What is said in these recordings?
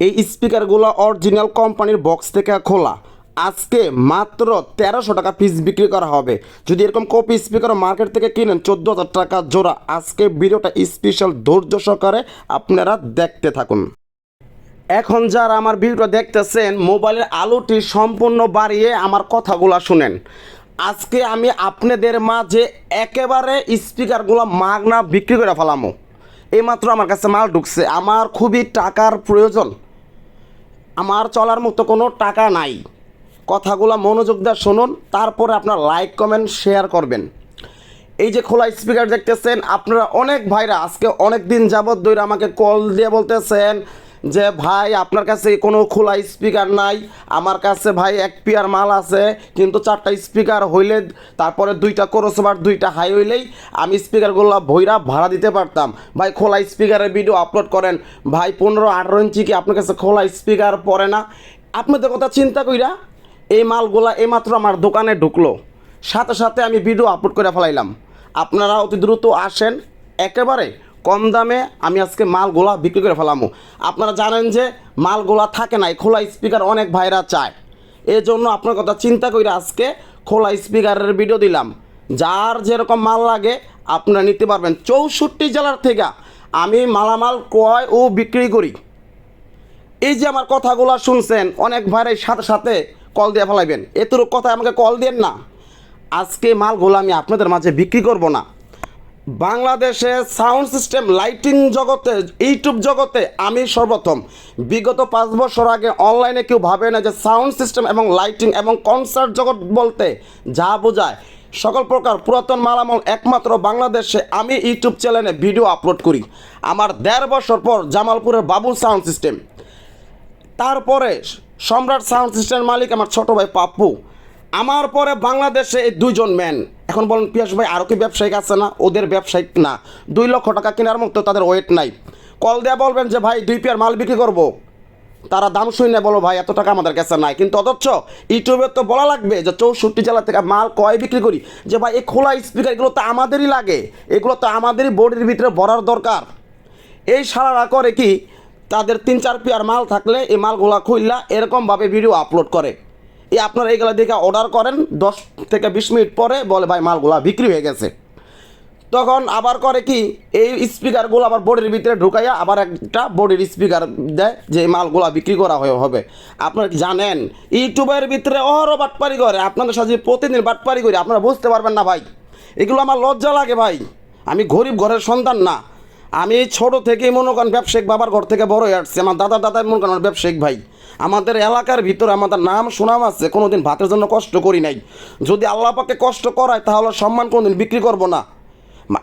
এই স্পিকারগুলো অরিজিনাল কোম্পানির বক্স থেকে খোলা। আজকে মাত্র তেরোশো টাকা পিস বিক্রি করা হবে। যদি এরকম কপি স্পিকার মার্কেট থেকে কিনেন চোদ্দ হাজার টাকা জোড়া। আজকে ভিডিওটা স্পেশাল ধৈর্য সহকারে আপনারা দেখতে থাকুন। এখন যারা আমার ভিডিওটা দেখতেছেন মোবাইলের আলোটি সম্পূর্ণ বাড়িয়ে আমার কথাগুলো শুনেন। আজকে আমি আপনাদের মাঝে একেবারে স্পিকারগুলো মাগনা বিক্রি করে ফেলামো। এইমাত্র আমার কাছে মাল ঢুকছে। আমার খুবই টাকার প্রয়োজন। আমার চলার মতো কোনো টাকা নাই। কথাগুলো মনোযোগ দিয়ে শুনুন, তারপরে আপনার লাইক কমেন্ট শেয়ার করবেন। এই যে খোলা স্পিকার দেখতেছেন, আপনারা অনেক ভাইরা আজকে অনেক দিন যাবৎ ধরে আমাকে কল দিয়ে বলতেছেন যে, ভাই, আপনার কাছে কোনো খোলা স্পিকার নাই। আমার কাছে, ভাই, এক পিয়ার মাল আছে, কিন্তু চারটা স্পিকার হইলে তারপরে দুইটা ক্রসওভার, দুইটা হাই হইলেই আমি স্পিকারগুলো ভৈরা ভাড়া দিতে পারতাম। ভাই, খোলা স্পিকারের ভিডিও আপলোড করেন। ভাই, পনেরো আঠেরো ইঞ্চি কি আপনার কাছে খোলা স্পিকার পড়ে না? আপনাদের কথা চিন্তা কইরা এই মালগুলা এইমাত্র আমার দোকানে ঢুকলো। সাথে সাথে আমি ভিডিও আপলোড করে ফেলাইলাম। আপনারা অতি দ্রুত আসেন। একেবারে কম দামে আমি আজকে মালগুলা বিক্রি করে ফেলামো। আপনারা জানেন যে মালগুলা থাকে নাই খোলা স্পিকার অনেক ভাইরা চায়। এই জন্য আপনার কথা চিন্তা করে আজকে খোলা স্পিকারের ভিডিও দিলাম। যার যেরকম মাল লাগে, আপনারা নিতে পারবেন। চৌষট্টি জেলার থেকে আমি মালামাল ক্রয় ও বিক্রি করি। এই যে আমার কথাগুলো শুনছেন, অনেক ভাইরাই সাথে সাথে কল দিয়ে ফেলাইবেন। এতটুকু কথা আমাকে কল দেন না। আজকে মালগুলো আমি আপনাদের মাঝে বিক্রি করব না। বাংলাদেশে সাউন্ড সিস্টেম, লাইটিং জগতে, ইউটিউব জগতে আমি সর্বপ্রথম। বিগত পাঁচ বছর আগে অনলাইনে কেউ ভাবে না যে সাউন্ড সিস্টেম এবং লাইটিং এবং কনসার্ট জগৎ বলতে যা বোঝায়। সকল প্রকার পুরাতন মালামাল একমাত্র বাংলাদেশে আমি ইউটিউব চ্যানেলে ভিডিও আপলোড করি। আমার দেড় বছর পর জামালপুরের বাবুল সাউন্ড সিস্টেম। তারপরে সম্রাট সাউন্ড সিস্টেমের মালিক আমার ছোট ভাই পাপ্পু। আমার পরে বাংলাদেশে এই দুইজন ম্যান এখন বলেন, পিয়াস ভাই আরও কি ব্যবসায়িক আছে না? ওদের ব্যবসায়িক না। দুই লক্ষ টাকা কেনার মতো তাদের ওয়েট নাই। কল দেয়া বলবেন যে, ভাই, দুই পেয়ার মাল বিক্রি করব। তারা দাম শুনে বলো, ভাই, এত টাকা আমাদের কাছে নাই। কিন্তু অথচ ইউটিউবে তো বলা লাগবে যে, চৌষট্টি জেলা থেকে মাল কয় বিক্রি করি? যে, ভাই, এই খোলা স্পিকার এগুলো তো আমাদেরই লাগে। এগুলো তো আমাদেরই বডির ভিতরে ভরার দরকার। এই সারারা করে কি, তাদের তিন চার পেয়ার মাল থাকলে এই মালগুলা খুললা এরকমভাবে ভিডিও আপলোড করে। এই আপনারা এইগুলো দেখে অর্ডার করেন, দশ থেকে বিশ মিনিট পরে বলে, ভাই, মালগুলা বিক্রি হয়ে গেছে। তখন আবার করে কি, এই স্পিকারগুলো আবার বডির ভিতরে ঢুকাইয়া আবার একটা বডির স্পিকার দেয় যে মালগুলা বিক্রি করা হয়ে হবে। আপনারা জানেন? ইউটিউবের ভিতরে অহরো বাটপারি করে, আপনাদের সাথে প্রতিদিন বাটপারি করি, আপনারা বুঝতে পারবেন না, ভাই। এগুলো আমার লজ্জা লাগে, ভাই। আমি গরিব ঘরের সন্তান না। আমি ছোট থেকেই মনে করেন ব্যবসায়িক বাবার ঘর থেকে বড় হয়ে আসছি। আমার দাদা দাদার মনে করেন ব্যবসায়িক ভাই। আমাদের এলাকার ভিতরে আমাদের নাম সুনাম আছে, কোনোদিন ভাতের জন্য কষ্ট করি নাই। যদি আল্লাহ পাকে কষ্ট করায়, তাহলে সম্মান কোনোদিন বিক্রি করব না।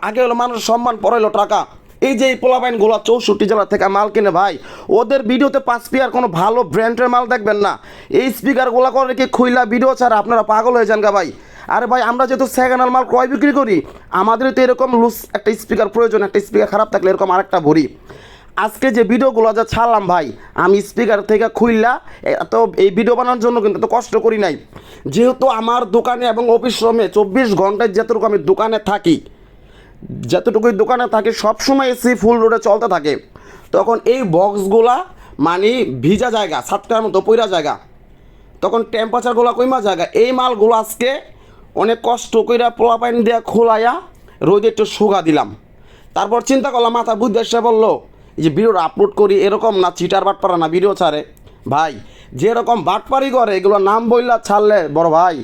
আগে হলো মানুষ সম্মান, পরে হলো টাকা। এই যে এই পোলাবাইনগুলো চৌষট্টি জেলা থেকে মাল কিনে ভাই, ওদের ভিডিওতে পাঁচ পিয়ার কোনো ভালো ব্র্যান্ডের মাল দেখবেন না। এই স্পিকারগুলো করে কি খুইলা ভিডিও ছাড়া আপনারা পাগল হয়ে যান গা ভাই। আরে ভাই, আমরা যেহেতু সেকেন্ড মাল ক্রয় বিক্রি করি আমাদের তো এরকম লুজ একটা স্পিকার প্রয়োজন, একটা স্পিকার খারাপ থাকলে এরকম আরেকটা ভরি। আজকে যে ভিডিওগুলো যা ছাড়লাম ভাই, আমি স্পিকার থেকে খুললা এত এই ভিডিও বানানোর জন্য কিন্তু এত কষ্ট করি নাই। যেহেতু আমার দোকানে এবং অফিস রুমে চব্বিশ ঘন্টায় যতটুকু আমি দোকানে থাকি, যতটুকুই দোকানে থাকে, সবসময় এসি ফুল রোডে চলতে থাকে। তখন এই বক্সগুলা মানে ভিজা জায়গা, সাতটার মতো পইরা জায়গা, তখন টেম্পারেচারগুলো কইমা জায়গা, এই মালগুলো আজকে অনেক কষ্ট কইরা পোলাপাইন দিয়ে খোলাইয়া রোদে একটু শুকা দিলাম। তারপর চিন্তা করলাম মাথা বুদ্ধি এসে বলল এই যে ভিডিওটা আপলোড করি এরকম না চিটার বাট বাটপারা না ভিডিও ছাড়ে। ভাই যেরকম বাটপারি করে এগুলো নাম বললা ছাড়লে বড় ভাই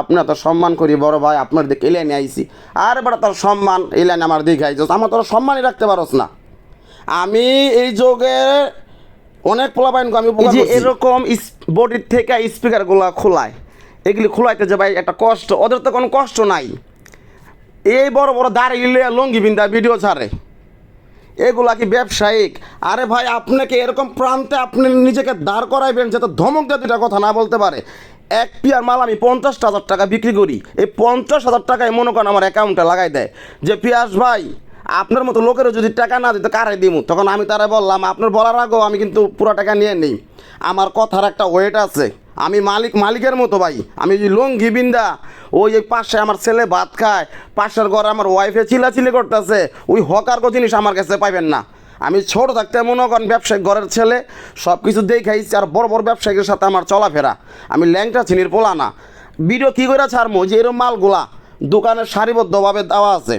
আপনার তো সম্মান করি বড় ভাই আপনার দিকে এই লাইনে আইসি আর বেটা তোর সম্মান এই লাইনে আমার দিকে আইস আমার তোর সম্মানই রাখতে পারস না। আমি এই যোগে অনেক পোলাপাইন আমি এরকম বডির থেকে স্পিকারগুলো খোলায় এগুলি খোলাইতে যে ভাই একটা কষ্ট, ওদের তো কোনো কষ্ট নাই। এই বড় বড় দাঁড়িয়ে লঙ্গি বিন্দা ভিডিও ছাড়ে। এগুলা কি ব্যবসায়িক? আরে ভাই, আপনাকে এরকম প্রান্তে আপনি নিজেকে দাঁড় করাইবেন যাতে ধমক দিয়ে দুটা কথা না বলতে পারে। এক পিয়ার মাল আমি পঞ্চাশ হাজার টাকা বিক্রি করি। এই পঞ্চাশ হাজার টাকায় মনে করেন আমার অ্যাকাউন্টে লাগাই দেয়। যে পিয়াস ভাই আপনার মতো লোকেরও যদি টাকা না দিতে কারে দিমু? তখন আমি তারা বললাম, আপনার বলার আগেও আমি কিন্তু পুরো টাকা নিয়ে নিই। আমার কথার একটা ওয়েট আছে। আমি মালিক, মালিকের মতো ভাই। আমি যে লঙ্গি বিন্দা, ওই যে পাশে আমার ছেলে ভাত খায়, পাশের ঘরে আমার ওয়াইফে চিলাচিলি করতেছে। ওই হকার জিনিস আমার কাছে পাইবেন না। আমি ছোট থাকতে মনে করেন ব্যবসায়িক ঘরের ছেলে সব কিছু দেখাইছি আর বড় বড় ব্যবসায়ীদের সাথে আমার চলাফেরা। আমি ল্যাংটা চিনির পোলা না ভিডিও কী করে ছাড়বো যে এরকম মালগুলা দোকানে সারিবদ্ধভাবে দেওয়া আছে।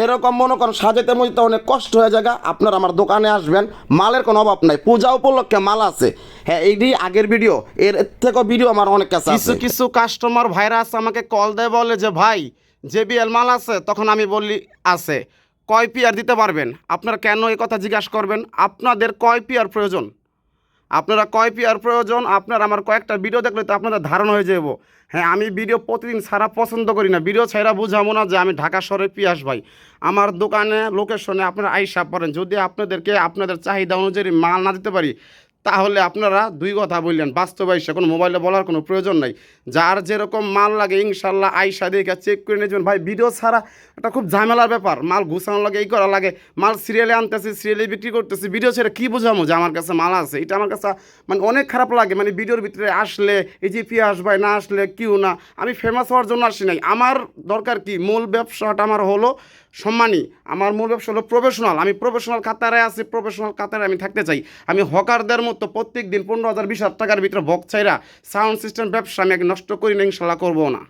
এরকম মনে করেন সাজাতে মজিতে অনেক কষ্ট হয়ে যায় আপনার আমার দোকানে আসবেন, মালের কোনো অভাব নাই। পূজা উপলক্ষে মাল আছে। হ্যাঁ এইটি আগের ভিডিও, এর থেকেও ভিডিও আমার অনেক কাছে কিছু কিছু কাস্টমার ভাইরা আছে, আমাকে কল দেয়, বলে যে, ভাই যে বিএল মাল আছে? তখন আমি বলি, আছে। কয় পিয়ার দিতে পারবেন? আপনারা কেন এই কথা জিজ্ঞাসা করবেন? আপনাদের কয় পিয়ার প্রয়োজন? আপনারা কয় পেয়ার প্রয়োজন? আপনার আমার কয়েকটা ভিডিও দেখলে তো আপনাদের ধারণা হয়ে যাব হ্যাঁ আমি ভিডিও প্রতিদিন সারা পছন্দ করি না। ভিডিও ছাড়া বুঝাবো না যে আমি ঢাকা শহরে পিয়াস ভাই। আমার দোকানে লোকেশনে আপনারা আইসা পড়েন। যদি আপনাদেরকে আপনাদের চাহিদা অনুযায়ী মাল না দিতে পারি তাহলে আপনারা দুই কথা বললেন বাস্তবে এসে কোনো মোবাইলে বলার কোনো প্রয়োজন নাই। যার যেরকম মাল লাগে ইনশাল্লাহ আইসা দেখে চেক করে নিয়ে ভাই ভিডিও ছাড়া এটা খুব ঝামেলার ব্যাপার। মাল ঘুষানো লাগে এই করা লাগে, মাল সিরিয়ালে আনতেছি সিরিয়ালে বিক্রি করতেছি ভিডিও ছেড়ে কী বোঝামো যে আমার কাছে মাল আছে? এটা আমার কাছে মানে অনেক খারাপ লাগে মানে ভিডিওর ভিতরে আসলে, এই যে পিয়াস ভাই না আসলে কিউ না। আমি ফেমাস হওয়ার জন্য আসি নাই। আমার দরকার কি? মূল ব্যবসাটা আমার হলো সম্মানী, আমার মূল ব্যবসা হলো প্রফেশনাল আমি প্রফেশনাল কাতারে আছি প্রফেশনাল কাতারে আমি থাকতে চাই। আমি হকারদের মতো প্রত্যেক দিন পনেরো হাজার, বিশ হাজার টাকার ভিতরে বক চাইরা সাউন্ড সিস্টেম ব্যবসা আমি এক নষ্ট করি না, ইনশাল্লাহ করব না।